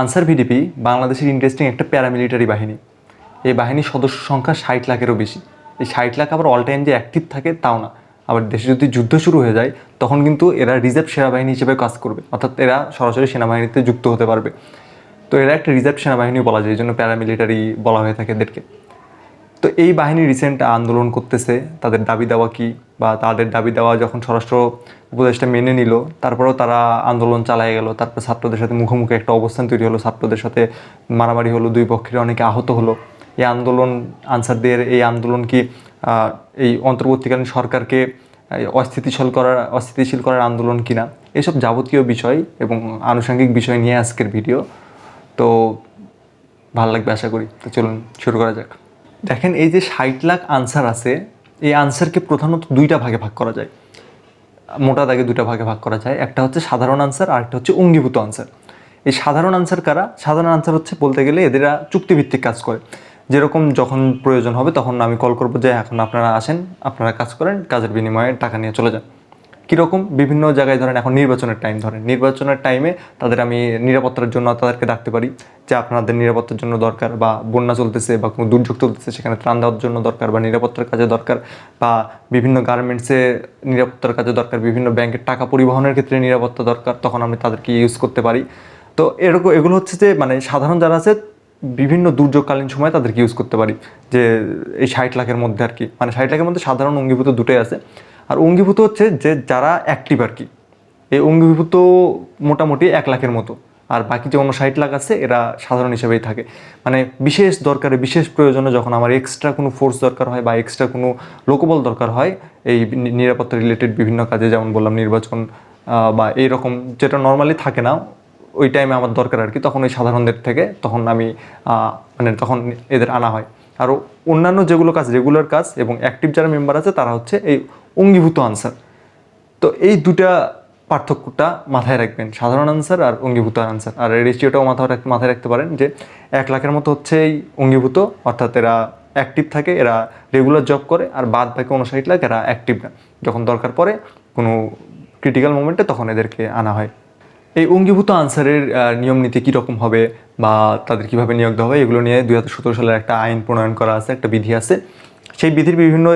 Answer VDP বাংলাদেশের interesting একটা paramilitary বাহিনী। এই বাহিনীর সদস্য সংখ্যা ষাট লাখেরও বেশি। এই ষাট লাখ আবার অল টাইম যে অ্যাক্টিভ থাকে, তাও না। আবার দেশে যদি যুদ্ধ শুরু হয়ে যায়, তখন কিন্তু এরা রিজার্ভ সেনাবাহিনী হিসেবে কাজ করবে। অর্থাৎ এরা সরাসরি সেনাবাহিনীতে যুক্ত হতে পারবে। তো এরা একটা রিজার্ভ সেনাবাহিনী বলা যায়, এই জন্য প্যারামিলিটারি বলা হয়ে থাকে এদেরকে। তো এই বাহিনী রিসেন্ট আন্দোলন করতেছে, তাদের দাবি দেওয়া কি? বা তাদের দাবি দেওয়া যখন স্বরাষ্ট্র উপদেশটা মেনে নিল, তারপরেও তারা আন্দোলন চালায় গেল, তারপর ছাত্রদের সাথে মুখোমুখি একটা অবস্থান তৈরি হলো, ছাত্রদের সাথে মারামারি হলো, দুই পক্ষের অনেকে আহত হলো। এই আন্দোলন, আনসারদের এই আন্দোলন কি এই অন্তর্বর্তীকালীন সরকারকে অস্থিতিশীল করার অস্থিতিশীল করার আন্দোলন কিনা? এসব যাবতীয় বিষয় এবং আনুষঙ্গিক বিষয় নিয়ে আজকের ভিডিও। তো ভালো লাগবে আশা করি। তো চলুন, শুরু করা যাক। দেখেন, এই যে ষাট লাখ আনসার আছে, এই আনসারকে প্রধানত দুইটা ভাগে ভাগ করা যায়। মোটা দাগে দুইটা ভাগে ভাগ করা যায়। একটা হচ্ছে সাধারণ আনসার আর একটা হচ্ছে অঙ্গীভূত আনসার এই সাধারণ আনসার কারা? সাধারণ আনসার হচ্ছে বলতে গেলে এদেরা চুক্তিভিত্তিক কাজ করে। যেরকম যখন প্রয়োজন হবে, তখন আমি কল করব যে, এখন আপনারা আসেন, আপনারা কাজ করেন, কাজের বিনিময়ে টাকা নিয়ে চলে যান। কীরকম? বিভিন্ন জায়গায় ধরেন এখন নির্বাচনের টাইম ধরেন নির্বাচনের টাইমে তাদের আমি নিরাপত্তার জন্য তাদেরকে ডাকতে পারি যে আপনাদের নিরাপত্তার জন্য দরকার বা বন্যা চলতেছে বা কোনো দুর্যোগ চলতেছে, সেখানে ত্রাণ দেওয়ার জন্য দরকার বা নিরাপত্তার কাজে দরকার বা বিভিন্ন গার্মেন্টসে নিরাপত্তার কাজে দরকার, বিভিন্ন ব্যাংকের টাকা পরিবহনের ক্ষেত্রে নিরাপত্তা দরকার, তখন আমি তাদেরকে ইউজ করতে পারি। তো এরকম, এগুলো হচ্ছে যে মানে সাধারণ যারা আছে, বিভিন্ন দুর্যোগকালীন সময় তাদেরকে ইউজ করতে পারি। যে এই ষাট লাখের মধ্যে আর কি মানে ষাট লাখের মধ্যে সাধারণ অঙ্গীভূত দুটোই আছে। আর অঙ্গীভূত হচ্ছে যে যারা অ্যাক্টিভ আর কি। এই অঙ্গীভূত মোটামুটি এক লাখের মতো। আর বাকি যে অন্য ষাট লাখ আছে, এরা সাধারণ হিসেবেই থাকে। মানে বিশেষ দরকারে, বিশেষ প্রয়োজনে যখন আমার এক্সট্রা কোনো ফোর্স দরকার হয় বা এক্সট্রা কোনো লোকবল দরকার হয়, এই নিরাপত্তা রিলেটেড বিভিন্ন কাজে, যেমন বললাম নির্বাচন বা এইরকম যেটা নর্মালি থাকে না, ওই টাইমে আমার দরকার আর কি, তখন ওই সাধারণদের থেকে তখন আমি মানে তখন এদের আনা হয়। আর অন্যান্য যেগুলো কাজ রেগুলার কাজ এবং অ্যাক্টিভ যারা মেম্বার আছে, তারা হচ্ছে এই অঙ্গীভূত আনসার তো এই দুটা পার্থক্যটা মাথায় রাখবেন, সাধারণ আনসার আর অঙ্গীভূত আনসার আর রেশিওটাও রাখ- মাথায় রাখতে পারেন যে এক লাখের মতো হচ্ছে এই অঙ্গীভূত, অর্থাৎ এরা অ্যাক্টিভ থাকে, এরা রেগুলার জব করে, আর বাদ বাকি উনষাট লাখ এরা অ্যাক্টিভ না। যখন দরকার পড়ে কোনো ক্রিটিক্যাল মোমেন্টে তখন এদেরকে আনা হয়। এই অঙ্গীভূত আনসারের নিয়ম নীতি কীরকম হবে বা তাদের কীভাবে নিয়োগ দেওয়া হবে এগুলো নিয়ে দুই হাজার সতেরো সালের একটা আইন প্রণয়ন করা আছে, একটা বিধি আছে। সেই বিধির বিভিন্ন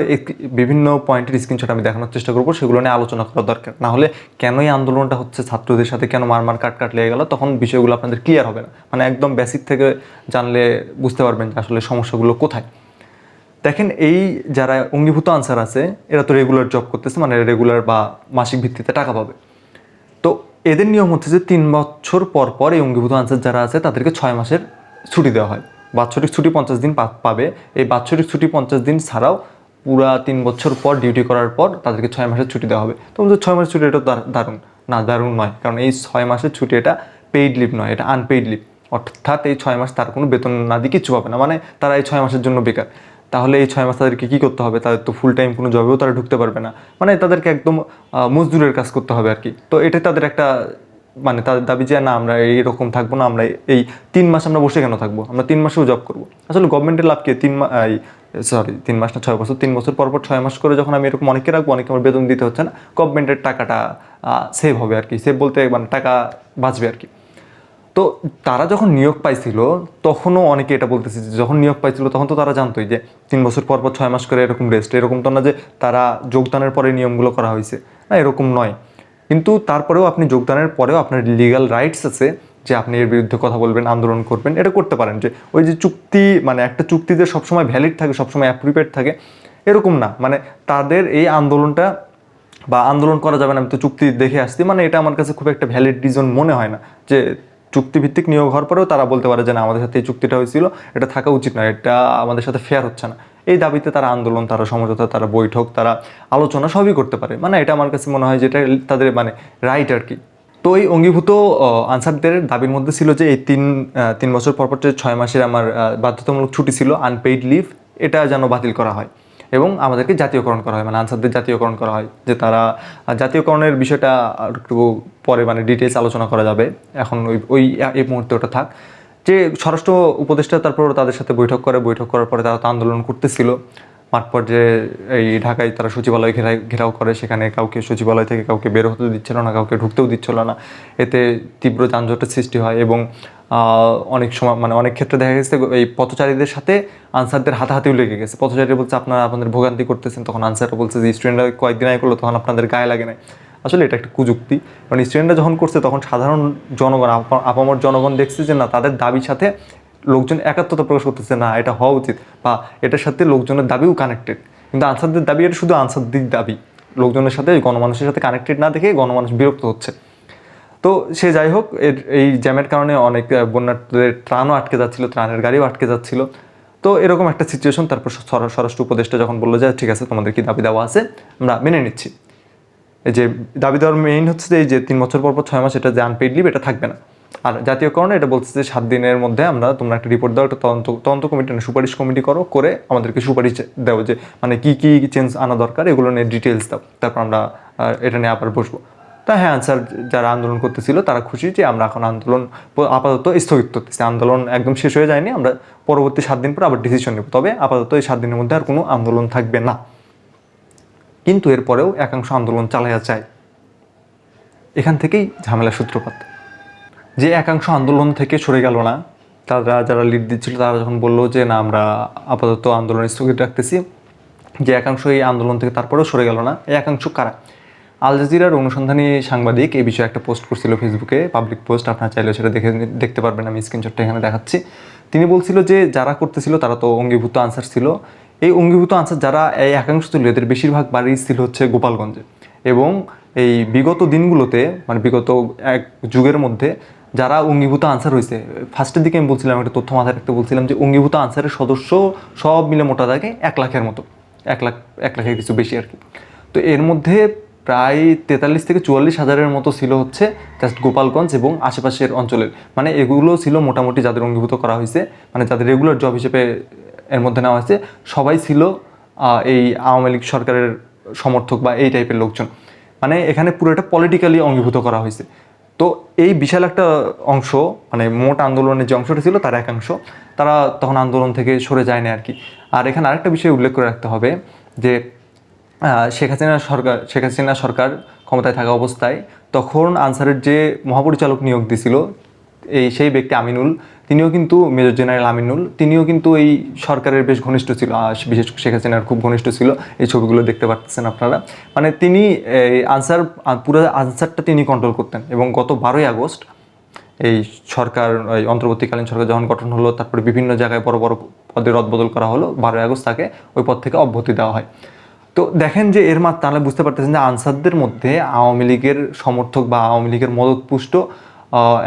বিভিন্ন পয়েন্টের স্ক্রিনশট আমি দেখানোর চেষ্টা করব, সেগুলো নিয়ে আলোচনা করা দরকার। না হলে কেন এই আন্দোলনটা হচ্ছে ছাত্রদের সাথে কেন মারমার মার কাট কাট লেগে গেল, তখন বিষয়গুলো আপনাদের ক্লিয়ার হবে না। মানে একদম বেসিক থেকে জানলে বুঝতে পারবেন যে আসলে সমস্যাগুলো কোথায়। দেখেন এই যারা অঙ্গীভূত আনসার আছে, এরা তো রেগুলার জব করতেছে মানে রেগুলার বা মাসিক ভিত্তিতে টাকা পাবে। তো এদের নিয়ম হচ্ছে যে তিন বছর পর পর এই অঙ্গীভূত আনসার যারা আছে, তাদেরকে ছয় মাসের ছুটি দেওয়া হয়। বাৎসরিক ছুটি পঞ্চাশ দিন পাবে। এই বাৎসরিক ছুটি পঞ্চাশ দিন ছাড়াও পুরা তিন বছর পর ডিউটি করার পর তাদেরকে ছয় মাসের ছুটি দেওয়া হবে। তো ছয় মাসের ছুটি এটা দারুণ। না, দারুণ নয়। কারণ এই ছয় মাসের ছুটি এটা পেইড লিভ নয়, এটা আনপেইড লিভ অর্থাৎ এই ছয় মাস তার কোনো বেতন না দিয়ে কিচ্ছু পাবে না। মানে তারা এই ছয় মাসের জন্য বেকার। তাহলে এই ছয় মাস তাদেরকে কী করতে হবে? তাদের তো ফুল টাইম কোনো জবেও তারা ঢুকতে পারবে না। মানে তাদেরকে একদম মজদুরের কাজ করতে হবে আর কি। তো এটাই তাদের একটা মানে তাদের দাবি যে, না, আমরা এইরকম থাকব না, আমরা এই তিন মাস আমরা বসে কেন থাকব? আমরা তিন মাসেও জব করব। আসলে গভর্নমেন্টের লাভ কি? তিন মাস সরি তিন মাস না, ছয় বছর, তিন বছর পর পর ছয় মাস করে যখন আমি এরকম অনেকে রাখব, অনেকে আমার বেতন দিতে হচ্ছে না গভর্নমেন্টের টাকাটা সেভ হবে আর কি। সেভ বলতে মানে টাকা বাঁচবে আর কি। তো তারা যখন নিয়োগ পাইছিল, তখনও অনেকে এটা বলতেছে যে, যখন নিয়োগ পাইছিল, তখন তো তারা জানতোই যে, তিন বছর পর পর ছয় মাস করে এরকম রেস্ট এরকম তো না যে, তারা যোগদানের পরে নিয়মগুলো করা হয়েছে। না, এরকম নয়। কিন্তু তারপরেও আপনি যোগদানের পরেও আপনার লিগ্যাল রাইটস আছে যে আপনি এর বিরুদ্ধে কথা বলবেন, আন্দোলন করবেন, এটা করতে পারেন যে ওই যে চুক্তি মানে একটা চুক্তি যে সবসময় ভ্যালিড থাকে, সবসময় অ্যাপ্রিপেড থাকে, এরকম না। মানে তাদের এই আন্দোলনটা বা আন্দোলন করা যাবে না, আমি তো চুক্তি দেখে আসছি মানে এটা আমার কাছে খুব একটা ভ্যালিড রিজন মনে হয় না যে চুক্তিভিত্তিক নিয়োগ হওয়ার পরেও তারা বলতে পারে যে না, আমাদের সাথে এই চুক্তিটা হয়েছিল, এটা থাকা উচিত নয়, এটা আমাদের সাথে ফেয়ার হচ্ছে না। এই দাবিতে তারা আন্দোলন, তারা সমঝোতা, তারা বৈঠক, তারা আলোচনা সবই করতে পারে। মানে এটা আমার কাছে মনে হয় যেটা তাদের মানে রাইট আর কি। তো এই অঙ্গীভূত আনসারদের দাবির মধ্যে ছিল যে এই তিন তিন বছর পর পর যে ছয় মাসের আমার বাধ্যতামূলক ছুটি ছিল আনপেইড লিভ এটা যেন বাতিল করা হয় এবং আমাদেরকে জাতীয়করণ করা হয়। মানে আনসারদের জাতীয়করণ করা হয় যে তারা জাতীয়করণের বিষয়টা একটু পরে মানে ডিটেলস আলোচনা করা যাবে। এখন ওই ওই, এই মুহূর্তে ওটা থাক। যে স্বরাষ্ট্র উপদেষ্টা তারপর তাদের সাথে বৈঠক করে, বৈঠক করার পরে তারা তো আন্দোলন করতেছিল। মাঠ পর্যায়ে এই ঢাকায় তারা সচিবালয় ঘেরাই, ঘেরাও করে, সেখানে কাউকে সচিবালয় থেকে কাউকে বের হতে দিচ্ছিল না, কাউকে ঢুকতেও দিচ্ছিল না। এতে তীব্র যানজটের সৃষ্টি হয় এবং অনেক সময় মানে অনেক ক্ষেত্রে দেখা গেছে এই পথচারীদের সাথে আনসারদের হাতাহাতিও লেগে গেছে। পথচারী বলছে, আপনারা আপনাদের ভোগান্তি করতেছেন। তখন আনসাররা বলছে যে, স্টুডেন্টরা কয়েকদিন আগে করল, তখন আপনাদের গায়ে লাগে নাই। আসলে এটা একটা কুযুক্তি। কারণ স্টুডেন্টরা যখন করছে তখন সাধারণ জনগণ, আপা- আপামর জনগণ দেখছে যে না, তাদের দাবির সাথে লোকজন একাত্মতা প্রকাশ করতেছে, না, এটা হওয়া উচিত বা এটার সাথে লোকজনের দাবিও কানেক্টেড কিন্তু আনসারদের দাবি এটা শুধু আনসারদের দাবি। লোকজনের সাথে, গণমানুষের সাথে কানেক্টেড না দেখে গণমানুষ বিরক্ত হচ্ছে। তো সে যাই হোক, এর, এই জ্যামের কারণে অনেক বন্যার্থীদের ত্রাণও আটকে যাচ্ছিল, ত্রাণের গাড়িও আটকে যাচ্ছিল। তো এরকম একটা সিচুয়েশন তারপর স্বরা- স্বরাষ্ট্র উপদেষ্টা যখন বলল যে, ঠিক আছে, তোমাদের কি দাবি দেওয়া আছে? আমরা মেনে নিচ্ছি। যে দাবি দেওয়ার মেইন হচ্ছে যে এই যে তিন বছর পর পর ছয় মাস এটা যে আনপেইড লিভ এটা থাকবে না। আর জাতীয়করণে এটা বলছে যে সাত দিনের মধ্যে আমরা তোমরা একটা রিপোর্ট দাও, একটা তদন্ত তদন্ত কমিটি না সুপারিশ কমিটি করো, করে আমাদেরকে সুপারিশ দাও যে মানে কী কী চেঞ্জ আনা দরকার, এগুলো নিয়ে ডিটেলস দাও। তারপর আমরা এটা নিয়ে আবার বসবো। তা হ্যাঁ আনসার যারা আন্দোলন করতেছিল তারা খুশি যে আমরা এখন আন্দোলন আপাতত স্থগিত করতেছি। আন্দোলন একদম শেষ হয়ে যায়নি, আমরা পরবর্তী সাত দিন পর আবার ডিসিশন নেব। তবে আপাতত এই সাত দিনের মধ্যে আর কোনো আন্দোলন থাকবে না। কিন্তু এরপরেও একাংশ আন্দোলন চালাইয়া যায়। এখান থেকেই ঝামেলার সূত্রপাত। যে একাংশ আন্দোলন থেকে সরে গেল না, তারা যারা লিড দিচ্ছিল, তারা যখন বলল যে, না, আমরা আপাতত আন্দোলন স্থগিত রাখতেছি। যে একাংশ এই আন্দোলন থেকে তারপরেও সরে গেল না এই একাংশ কারা? আল জাজিরার অনুসন্ধানী সাংবাদিক এই বিষয়ে একটা পোস্ট করছিল ফেসবুকে পাবলিক পোস্ট আপনারা চাইলে সেটা দেখে দেখতে পারবেন, আমি স্ক্রিনশটটা এখানে দেখাচ্ছি। তিনি বলছিল যে, যারা করতেছিল তারা তো অঙ্গীভূত আনসার ছিল। এই অঙ্গীভূত আনসার যারা এই একাংশ তুলে এদের বেশিরভাগ বাড়ি স্থির হচ্ছে গোপালগঞ্জে। এবং এই বিগত দিনগুলোতে মানে বিগত এক যুগের মধ্যে যারা অঙ্গীভূত আনসার হয়েছে ফার্স্টের দিকে আমি বলছিলাম, একটা তথ্য মাথায় রাখতে বলছিলাম যে অঙ্গীভূত আনসারের সদস্য সব মিলে মোটা থাকে এক লাখের মতো, এক লাখ, এক লাখের কিছু বেশি আর কি। তো এর মধ্যে প্রায় তেতাল্লিশ থেকে চুয়াল্লিশ হাজারের মতো ছিল হচ্ছে জাস্ট গোপালগঞ্জ এবং আশেপাশের অঞ্চলের। মানে এগুলো ছিল মোটামুটি যাদের অঙ্গীভূত করা হয়েছে মানে যাদের রেগুলার জব হিসেবে এর মধ্যে নেওয়া হয়েছে, সবাই ছিল এই আওয়ামী লীগ সরকারের সমর্থক বা এই টাইপের লোকজন। মানে এখানে পুরোটা পলিটিক্যালি অঙ্গীভূত করা হয়েছে। তো এই বিশাল একটা অংশ মানে মোট আন্দোলনের যে অংশটা ছিল তার একাংশ, তারা তখন আন্দোলন থেকে সরে যায় না আর কি। আর এখানে আরেকটা বিষয় উল্লেখ করে রাখতে হবে যে শেখ হাসিনা সরকার, শেখ হাসিনা সরকার ক্ষমতায় থাকা অবস্থায় তখন আনসারের যে মহাপরিচালক নিয়োগ দিছিল, এই সেই ব্যক্তি আমিনুল, তিনিও কিন্তু মেজর জেনারেল আমিনুল, তিনিও কিন্তু এই সরকারের বেশ ঘনিষ্ঠ ছিল বিশেষ শেখ হাসিনার খুব ঘনিষ্ঠ ছিল, এই ছবিগুলো দেখতে পাচ্ছেন আপনারা। মানে তিনি আনসার পুরো আনসারটা তিনি কন্ট্রোল করতেন এবং গত বারোই আগস্ট এই সরকার অন্তর্বর্তীকালীন সরকার যখন গঠন হলো, তারপরে বিভিন্ন জায়গায় বড় বড় পদে রদবদল করা হলো, বারোই আগস্ট তাকে ওই পদ থেকে অব্যাহতি দেওয়া হয়। তো দেখেন যে এর মাত্রা তাহলে বুঝতে পারতেছেন যে আনসারদের মধ্যে আওয়ামী লীগের সমর্থক বা আওয়ামী লীগের মদতপুষ্ট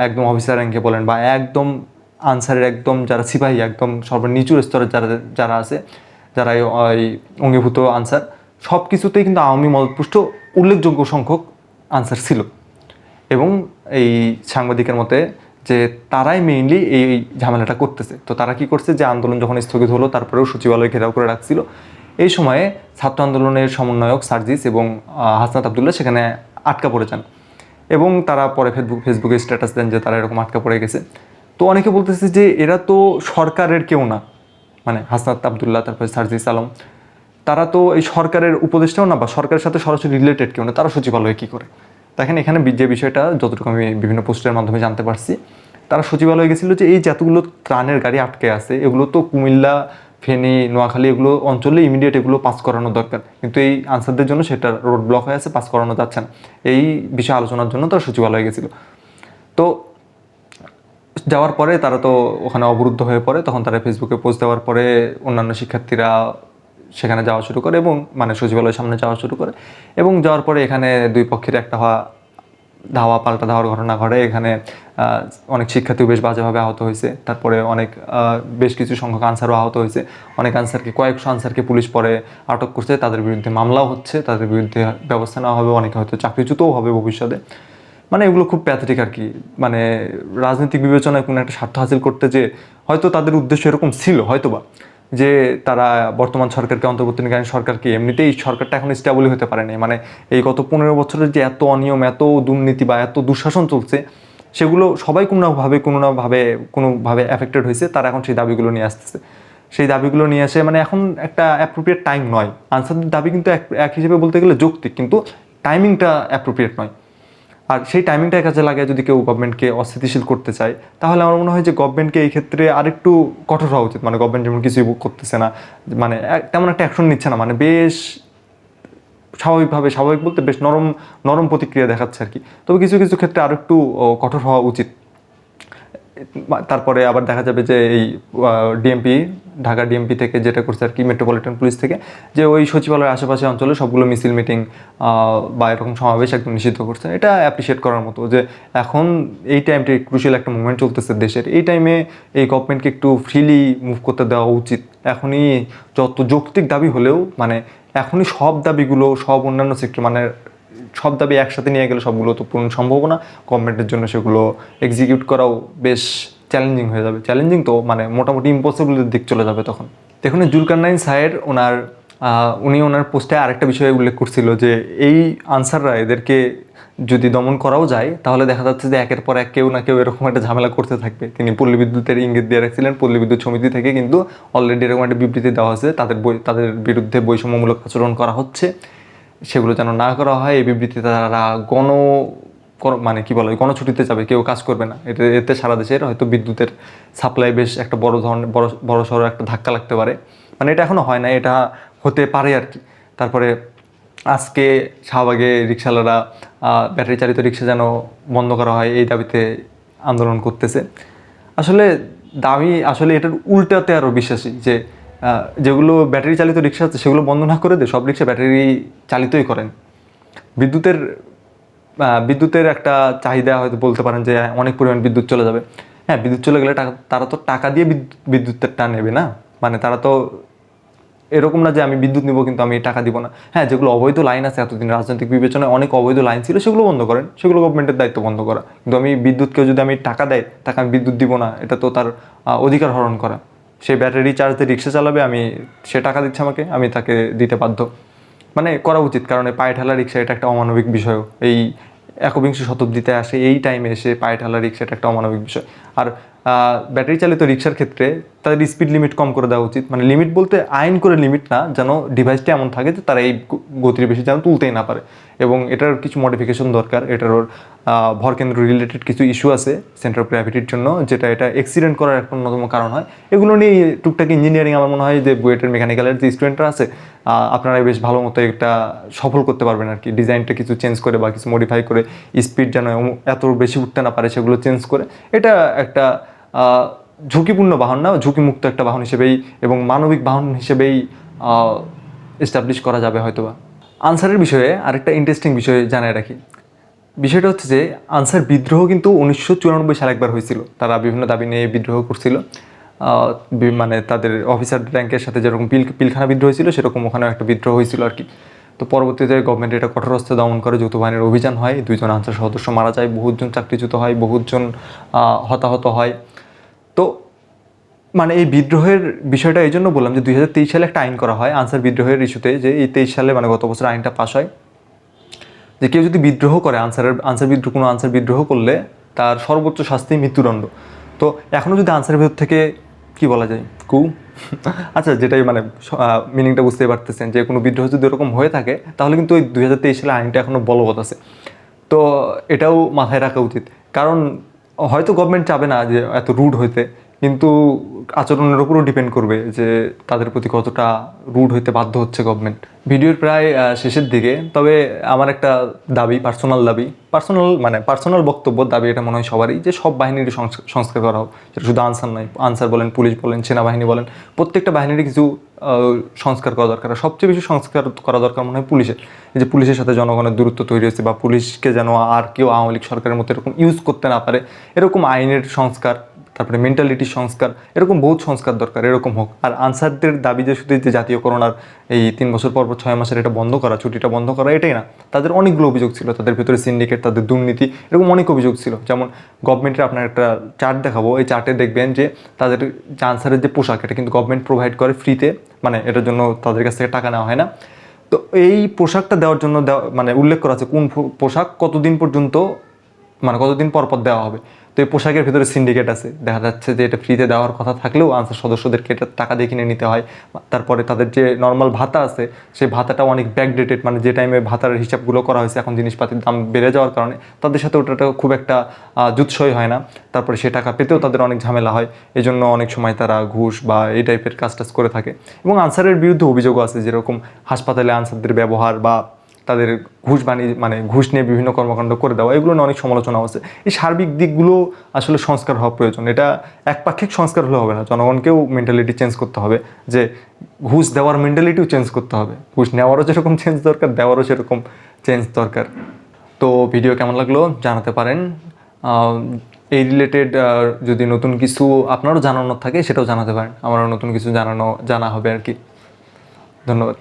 একদম অফিসার র্যাঙ্কে বলেন বা একদম আনসারের একদম যারা সিপাহী, একদম সর্বনিচু স্তরের যারা যারা আছে, যারা এই অঙ্গীভূত আনসার সব কিছুতেই কিন্তু আওয়ামী মদতপুষ্ট উল্লেখযোগ্য সংখ্যক আনসার ছিল। এবং এই সাংবাদিকের মতে যে তারাই মেইনলি এই ঝামেলাটা করতেছে। তো তারা কি করছে যে আন্দোলন যখন স্থগিত হলো, তারপরেও সচিবালয় ঘেরাও করে রাখছিল। এই সময়ে ছাত্র আন্দোলনের সমন্বয়ক সার্জিস এবং হাসনাত আবদুল্লাহ সেখানে আটকা পড়ে যান। এবং তারা পরে ফেসবুক, ফেসবুকে স্ট্যাটাস দেন যে তারা এরকম আটকা পড়ে গেছে। তো অনেকে বলতেছে যে এরা তো সরকারের কেউ না। মানে হাসনাত আবদুল্লাহ, তারপরে সার্জিস আলম। তারা তো এই সরকারের উপদেষ্টাও না বা সরকারের সাথে সরাসরি রিলেটেড কেউ না। তারা সচিবালয়ে কী করে? দেখেন এখানে যে বিষয়টা যতটুকু আমি বিভিন্ন পোস্টের মাধ্যমে জানতে পারছি, তারা সচিবালয়ে গেছিল যে এই যে এতগুলো ত্রাণের গাড়ি আটকে আছে, এগুলো তো কুমিল্লা ফেনী, নোয়াখালী এগুলো অঞ্চলে ইমিডিয়েট এগুলো পাস করানো দরকার। কিন্তু এই আনসারদের জন্য সেটা রোড ব্লক হয়ে আছে পাস করানো যাচ্ছে না। এই বিষয়ে আলোচনার জন্য তারা সচিবালয়ে গেছিল। তো যাওয়ার পরে তারা তো ওখানে অবরুদ্ধ হয়ে পড়ে, তখন তারা ফেসবুকে পোস্ট দেওয়ার পরে অন্যান্য শিক্ষার্থীরা সেখানে যাওয়া শুরু করে এবং মানে সচিবালয়ের সামনে যাওয়া শুরু করে এবং যাওয়ার পরে এখানে দুই পক্ষের একটা হওয়া ধাওয়া পাল্টা ধাওয়ার ঘটনা ঘটে। এখানে অনেক শিক্ষার্থীও বেশ বাজেভাবে আহত হয়েছে। তারপরে অনেক বেশ কিছু সংখ্যক আনসারও আহত হয়েছে। অনেক আনসারকে, কয়েকশো আনসারকে পুলিশ পরে আটক করছে। তাদের বিরুদ্ধে মামলাও হচ্ছে। তাদের বিরুদ্ধে ব্যবস্থা নেওয়া হবে। অনেকে হয়তো চাকরিচ্যুতও হবে ভবিষ্যতে। মানে এগুলো খুব প্যাথেটিক আর কি। মানে রাজনৈতিক বিবেচনায় কোনো একটা স্বার্থ হাসিল করতে যে হয়তো তাদের উদ্দেশ্য এরকম ছিল, হয়তোবা। যে তারা বর্তমান সরকারকে, অন্তর্বর্তীকালীন সরকারকে এমনিতেই সরকারটা এখন স্টেবলই হতে পারেনি মানে এই গত পনেরো বছরের যে এত অনিয়ম, এত দুর্নীতি বা এত দুঃশাসন চলছে, সেগুলো সবাই কোনো না ভাবে কোনো না ভাবে কোনোভাবে অ্যাফেক্টেড হয়েছে। তারা এখন সেই দাবিগুলো নিয়ে আসতেছে। সেই দাবিগুলো নিয়ে আসে মানে এখন একটা অ্যাপ্রোপ্রিয়েট টাইম নয়। আনসারদের দাবি কিন্তু এক হিসেবে বলতে গেলে যৌক্তিক, কিন্তু টাইমিংটা অ্যাপ্রোপ্রিয়েট নয়। আর সেই টাইমিংটা কাজে লাগে যদি কেউ গভর্নমেন্টকে অস্থিতিশীল করতে চায়, তাহলে আমার মনে হয় যে গভর্নমেন্টকে এই ক্ষেত্রে আরেকটু কঠোর হওয়া উচিত। মানে গভর্নমেন্ট যেমন কিছুই করতেছে না মানে তেমন একটা অ্যাকশন নিচ্ছে না। মানে বেশ স্বাভাবিকভাবে, স্বাভাবিক বলতে বেশ নরম নরম প্রতিক্রিয়া দেখাচ্ছে আর কি। তবে কিছু কিছু ক্ষেত্রে আরেকটু কঠোর হওয়া উচিত। তারপরে আবার দেখা যাবে যে এই ডিএমপি ঢাকা ডিএমপি থেকে যেটা করছে আর কি মেট্রোপলিটন পুলিশ থেকে, যে ওই সচিবালয়ের আশেপাশে অঞ্চলে সবগুলো মিছিল, মিটিং বা এরকম সমাবেশ একদম নিষিদ্ধ করছে। এটা অ্যাপ্রিসিয়েট করার মতো যে এখন এই টাইমটা ক্রুশিয়াল একটা মুভমেন্ট চলতেছে দেশের। এই টাইমে এই গভর্নমেন্টকে একটু ফ্রিলি মুভ করতে দেওয়া উচিত। এখনই যত যৌক্তিক দাবি হলেও মানে এখনই সব দাবিগুলো সব অন্যান্য সেক্টর মানে সব দাবি একসাথে নিয়ে গেলে সবগুলো তো পূরণ সম্ভব না। গভর্নমেন্টের জন্য সেগুলো এক্সিকিউট করাও বেশ চ্যালেঞ্জিং হয়ে যাবে। চ্যালেঞ্জিং তো মানে মোটামুটি ইম্পসিবলের দিক চলে যাবে তখন। দেখুন জুলকারনাইন সাহের ওনার উনি ওনার পোস্টে আরেকটা বিষয়ে উল্লেখ করছিল যে, এই আনসাররা এদেরকে যদি দমন করাও যায়, তাহলে দেখা যাচ্ছে যে একের পর এক কেউ না কেউ এরকম একটা ঝামেলা করতে থাকবে। তিনি পল্লী বিদ্যুতের ইঙ্গিত দিয়ে রাখছিলেন, পল্লী বিদ্যুৎ সমিতি থেকে কিন্তু অলরেডি এরকম একটা বিবৃতি দেওয়া হয়েছে। তাদের তাদের বিরুদ্ধে বৈষম্যমূলক আচরণ করা হচ্ছে। সেগুলো যেন না করা হয়, এই বিবৃতিতে তারা গণ মানে কি বলে, গণছুটিতে যাবে, কেউ কাজ করবে না। এতে এতে সারা দেশের হয়তো বিদ্যুতের সাপ্লাই বেশ একটা বড় ধরনের, বড় বড় সড়ো একটা ধাক্কা লাগতে পারে। মানে এটা এখনও হয় না, এটা হতে পারে আর কি। তারপরে আজকে শাহবাগে রিক্সাওয়ালারা ব্যাটারি চালিত রিক্সা যেন বন্ধ করা হয়, এই দাবিতে আন্দোলন করতেছে। আসলে দামি আসলে এটার উল্টাতে আরও বিশ্বাসী যে যেগুলো ব্যাটারি চালিত রিক্সা আছে, সেগুলো বন্ধ না করে দে, সব রিক্সা ব্যাটারি চালিতই করেন। বিদ্যুতের বিদ্যুতের একটা চাহিদা হয়তো বলতে পারেন যে অনেক পরিমাণ বিদ্যুৎ চলে যাবে। হ্যাঁ বিদ্যুৎ চলে গেলে টাকা তারা তো টাকা দিয়ে বিদ্যুৎ- বিদ্যুতেরটা নেবে না। মানে তারা তো এরকম না যে আমি বিদ্যুৎ নিব কিন্তু আমি টাকা দিব না। হ্যাঁ যেগুলো অবৈধ লাইন আছে এতদিন, রাজনৈতিক বিবেচনায় অনেক অবৈধ লাইন ছিল, সেগুলো বন্ধ করেন। সেগুলো গভর্নমেন্টের দায়িত্ব বন্ধ করা। কিন্তু আমি বিদ্যুৎকে যদি আমি টাকা দেয়, তাকে আমি বিদ্যুৎ দিব না। এটা তো তার অধিকার হরণ করা। সে ব্যাটারি চার্জ দিয়ে রিক্সা চালাবে, আমি, সে টাকা দিচ্ছে আমাকে, আমি তাকে দিতে বাধ্য। মানে করা উচিত, কারণ এই পায়ে ঠেলা রিক্সা এটা একটা অমানবিক বিষয়। এই একবিংশ শতাব্দীতে আসে এই টাইমে এসে পায়ে ঠেলা রিক্সা এটা একটা অমানবিক বিষয়। আর ব্যাটারি চালিত রিক্সার ক্ষেত্রে তাদের স্পিড লিমিট কম করে দেওয়া উচিত। মানে লিমিট বলতে আইন করে লিমিট না, যেন ডিভাইসটা এমন থাকে যে তারা এই গতির বেশি যেন তুলতেই না পারে। এবং এটার কিছু মডিফিকেশন দরকার। এটার ওর ভরকেন্দ্র রিলেটেড কিছু ইস্যু আছে সেন্টার অফ গ্র্যাভিটির জন্য, যেটা এটা অ্যাক্সিডেন্ট করার একটা অন্যতম কারণ হয়। এগুলো নিয়ে টুকটাক ইঞ্জিনিয়ারিং আমার মনে হয় যে বুয়েটের মেকানিক্যালের যে স্টুডেন্টরা আছে আপনারা বেশ ভালো মতো একটা সফল করতে পারবেন আর কি। ডিজাইনটা কিছু চেঞ্জ করে বা কিছু মডিফাই করে স্পিড যেন এত বেশি উঠতে না পারে সেগুলো চেঞ্জ করে। এটা একটা ঝুঁকিপূর্ণ বাহন না, ঝুঁকিমুক্ত একটা বাহন হিসেবেই এবং মানবিক বাহন হিসেবেই এস্টাবলিশ করা যাবে হয়তোবা। আনসারের বিষয়ে আরেকটা ইন্টারেস্টিং বিষয় জানায় রাখি। বিষয়টা হচ্ছে যে, আনসার বিদ্রোহ কিন্তু উনিশশো চুরানব্বই সালে একবার হয়েছিল। তারা বিভিন্ন দাবি নিয়ে বিদ্রোহ করছিল। মানে তাদের অফিসার র্যাঙ্কের সাথে যেরকম পিল, পিলখানা বিদ্রোহ হয়েছিল সেরকম ওখানেও একটা বিদ্রোহ হয়েছিল আর কি। তো পরবর্তীতে গভর্নমেন্ট এটা কঠোর হস্তে দমন করে, যৌথ বাহিনীর অভিযান হয়। দুইজন আনসার সদস্য মারা যায় বহুজন চাকরিচ্যুত হয় বহুজন হতাহত হয়। তো মানে এই বিদ্রোহের বিষয়টা এই জন্য বললাম যে দুই হাজার তেইশ সালে একটা আইন করা হয় আনসার বিদ্রোহের ইস্যুতে যে এই তেইশ সালে মানে গত বছর আইনটা পাশ হয়। যে কেউ যদি বিদ্রোহ করে আনসারের আনসার বিদ্রোহ কোনো আনসার বিদ্রোহ করলে তার সর্বোচ্চ শাস্তি মৃত্যুদণ্ড। তো এখনও যদি আনসারের ভেতর থেকে কি বলা যায়? কু। আচ্ছা যেটাই মানে মিনিংটা বুঝতেই পারতেছেন যে কোনো বিদ্রোহ যদি ওরকম হয়ে থাকে তাহলে কিন্তু ওই দুই হাজার তেইশ সালে আইনটা এখনও বলবৎ আছে। তো এটাও মাথায় রাখা উচিত। কারণ হয়তো গভর্নমেন্ট চাবে না যে এত রুড হইতে। কিন্তু আচরণের উপরও ডিপেন্ড করবে যে তাদের প্রতি কতটা রুড হইতে বাধ্য হচ্ছে গভর্নমেন্ট ভিডিওর প্রায় শেষের দিকে, তবে আমার একটা দাবি পার্সোনাল দাবি পার্সোনাল মানে পার্সোনাল বক্তব্য, দাবি এটা মনে হয় সবারই, যে সব বাহিনীর সংস- সংস্কার করা হোক। সেটা শুধু আনসার নয় আনসার বলেন, পুলিশ বলেন, সেনাবাহিনী বলেন, প্রত্যেকটা বাহিনীরই কিছু সংস্কার করা দরকার। সবচেয়ে বেশি সংস্কার করা দরকার মনে হয় পুলিশের। যে পুলিশের সাথে জনগণের দূরত্ব তৈরি হয়েছে বা পুলিশকে যেন আর কেউ আওয়ামী লীগ সরকারের মতো এরকম ইউজ করতে না পারে, এরকম আইনের সংস্কার তারপরে মেন্টালিটির সংস্কার, এরকম বহুত সংস্কার দরকার, এরকম হোক। আর আনসারদের দাবি যে শুধু যে জাতীয়করণ আর এই তিন বছর পর ছয় মাসের এটা বন্ধ করা, ছুটিটা বন্ধ করা, এটাই না। তাদের অনেকগুলো অভিযোগ ছিল, তাদের ভিতরে সিন্ডিকেট তাদের দুর্নীতি, এরকম অনেক অভিযোগ ছিল। যেমন গভর্নমেন্টের আপনার একটা চার্ট দেখাবো, এই চার্টে দেখবেন যে তাদের যে আনসারের যে পোশাক, এটা কিন্তু গভর্নমেন্ট প্রোভাইড করে ফ্রিতে মানে এটার জন্য তাদের কাছ থেকে টাকা নেওয়া হয় না। তো এই পোশাকটা দেওয়ার জন্য মানে উল্লেখ করা আছে কোন পোশাক কতদিন পর্যন্ত মানে কতদিন পর পর দেওয়া হবে। তো এই পোশাকের ভিতরে সিন্ডিকেট আছে। দেখা যাচ্ছে যে এটা ফ্রিতে দেওয়ার কথা থাকলেও আনসার সদস্যদেরকে এটা টাকা দিয়ে কিনে নিতে হয়। তারপরে তাদের যে নর্মাল ভাতা আছে, সেই ভাতাটা অনেক ব্যাকডেটেড মানে যে টাইমে ভাতার হিসাবগুলো করা হয়েছে, এখন জিনিসপাতির দাম বেড়ে যাওয়ার কারণে তাদের সাথে ওটা খুব একটা জুৎসই হয় না। তারপরে সে টাকা পেতেও তাদের অনেক ঝামেলা হয়। এই জন্য অনেক সময় তারা ঘুষ বা এই টাইপের কাজ টাজ করে থাকে। এবং আনসারের বিরুদ্ধে অভিযোগও আছে, যেরকম হাসপাতালে আনসারদের ব্যবহার বা তাদের ঘুষ বানিয়ে মানে ঘুষ নিয়ে বিভিন্ন কর্মকাণ্ড করে দেওয়া, এগুলো নিয়ে অনেক সমালোচনা আছে এই সার্বিক দিকগুলো আসলে সংস্কার হওয়া প্রয়োজন। এটা একপাক্ষিক সংস্কার হলে হবে না, জনগণকেও মেন্টালিটি চেঞ্জ করতে হবে, যে ঘুষ দেওয়ার মেন্টালিটিও চেঞ্জ করতে হবে। ঘুষ নেওয়ারও যেরকম চেঞ্জ দরকার, দেওয়ারও সেরকম চেঞ্জ দরকার। তো ভিডিও কেমন লাগল জানাতে পারেন। এই রিলেটেড যদি নতুন কিছু আপনারও জানানোর থাকে, সেটাও জানাতে পারেন। আমারও নতুন কিছু জানানো, জানা হবে আর কি। ধন্যবাদ।